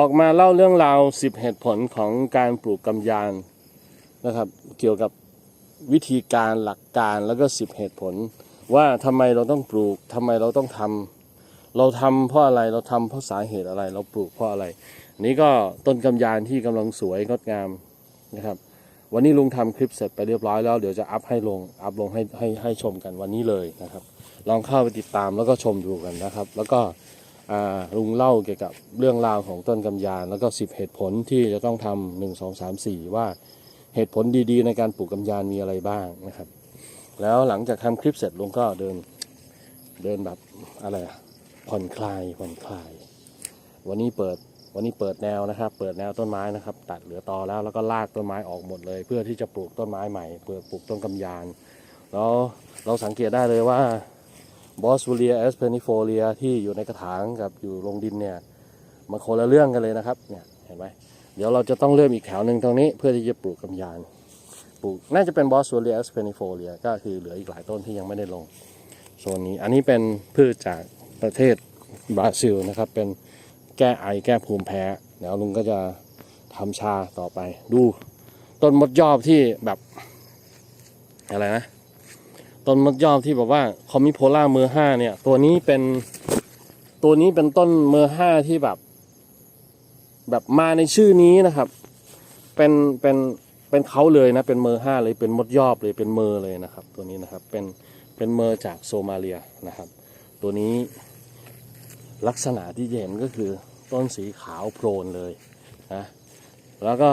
ออกมาเล่าเรื่องราว 10 เหตุผลของการปลูกกำยานนะครับ เกี่ยวกับวิธีการหลักการแล้วก็ 10 เหตุผล ว่าทำไมเราต้องปลูกทำไมเราต้องทำเราทำเพราะอะไรเราทำเพราะสาเหตุอะไร เราปลูกเพราะอะไรอันนี้ก็ต้นกำยานที่กำลังสวยงดงามนะครับ วันนี้ลุงทำคลิปเสร็จไปเรียบร้อยแล้วเดี๋ยวจะอัพให้ลงอัพลงให้ให้ให้ชมกันวันนี้เลยนะครับ ลองเข้าไปติดตามแล้วก็ชมดูกันนะครับ แล้วก็ ลุงเล่าเกี่ยวกับเรื่องราวของต้นกำยาน แล้วก็ 10 เหตุผลที่จะต้องทำหนึ่งสองสามสี่ว่าเหตุผลดีๆ ในการปลูกกำยานมีอะไรบ้างนะครับ แล้วหลังจากทำคลิปเสร็จลุงก็เดินเดินแบบอะไรผ่อนคลายผ่อนคลาย วันนี้เปิดวันนี้เปิดแนวนะครับ เปิดแนวต้นไม้นะครับ ตัดเหลือตอแล้วแล้วก็ลากต้นไม้ออกหมดเลย เพื่อที่จะปลูกต้นไม้ใหม่เพื่อปลูกต้นกำยานแล้วเราสังเกตได้เลยว่า บอสวูเลียเอสเพนิโฟเลียที่อยู่ในกระถางกับอยู่ลงดินเนี่ยมันคนละเรื่องกันเลยนะครับเนี่ยเห็นไหมเดี๋ยวเราจะต้องเริ่มอีกแถวหนึ่งตรงนี้เพื่อที่จะปลูกกำยานปลูกน่าจะเป็นบอสวูเลียเอสเพนิโฟเลียก็คือเหลืออีกหลายต้นที่ยังไม่ได้ลงโซนนี้อันนี้เป็นพืชจากประเทศบราซิลนะครับเป็นแก้ไอแก้ภูมิแพ้เดี๋ยวลุงก็จะทำชาต่อไปดู ต้นมดยอบที่แบบอะไรนะ ต้นมดยอมที่บอกว่าคอมมิโพล่าเมอร์ห้าเนี่ย ตัวนี้เป็นตัวนี้เป็นต้นเมอร์ห้าที่แบบ แบบมาในชื่อนี้นะครับ เป็นเป็นเป็นเขาเลยนะ เป็นเมอร์ห้าเลยเป็นมดยอบเลยเป็นเมอร์เลยนะครับ ตัวนี้นะครับเป็นเป็นเมอร์จากโซมาเลียนะครับ ตัวนี้ลักษณะที่เห็นก็คือต้นสีขาวโพลนเลยนะแล้วก็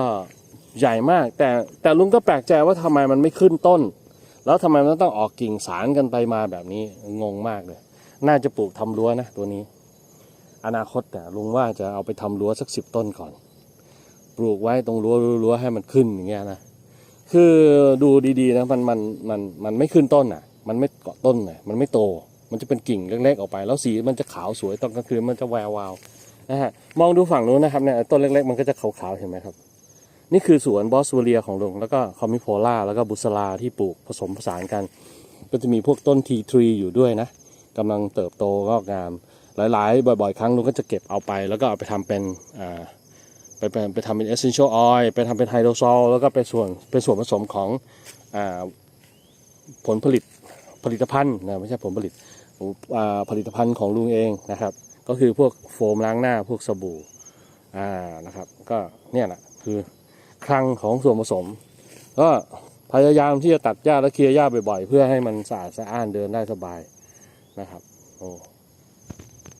ใหญ่มากแต่แต่ลุงก็แปลกใจว่าทำไมมันไม่ขึ้นต้น แล้วทำไมมันต้องออกกิ่งสารกันไปมาแบบนี้งงมากเลย น่าจะปลูกทำรั้วนะตัวนี้ อนาคตแต่ลุงว่าจะเอาไปทำรั้วสักสิบต้นก่อน ปลูกไว้ตรงรั้วรั้วให้มันขึ้นอย่างเงี้ยนะคือดูดีๆนะมันมันมันมันไม่ขึ้นต้นอะ มันไม่เกาะต้นอะมันไม่โต มันจะเป็นกิ่งเล็กๆออกไป แล้วสีมันจะขาวสวยตอนกลางคืนมันจะแวววาวนะฮะมองดูฝั่งนู้นนะครับเนี่ยต้นเล็กๆ มันก็จะขาวๆเห็นไหมครับ นี่คือสวนบอสวเลียของลุงแล้วก็คอมมิโพล่าแล้วก็บุษราที่ปลูกผสมผสานกัน ก็จะมีพวกต้นทีทรีอยู่ด้วยนะกำลังเติบโตงอกงาม หลาย ๆ บ่อย ๆ ครั้งลุงก็จะเก็บเอาไป แล้วก็เอาไปทำเป็นอ่าไปไปไปทำเป็นเอเซนเชียลออยล์ไปทำเป็นไฮโดรซอลแล้วก็เป็นส่วนเป็นส่วนผสมของอผลผลิตผลิตภัณฑ์นะไม่ใช่ผลผลิตผลิตภัณฑ์ของลุงเองนะครับ ก็คือพวกโฟมล้างหน้าพวกสบู่นะครับ ก็เนี่ยแหละคือ คลังของส่วนผสม ก็พยายามที่จะตัดหญ้าและเคลียร์หญ้าบ่อยๆ เพื่อให้มันสะอาดสะอ้านเดินได้สบายนะครับ โอ้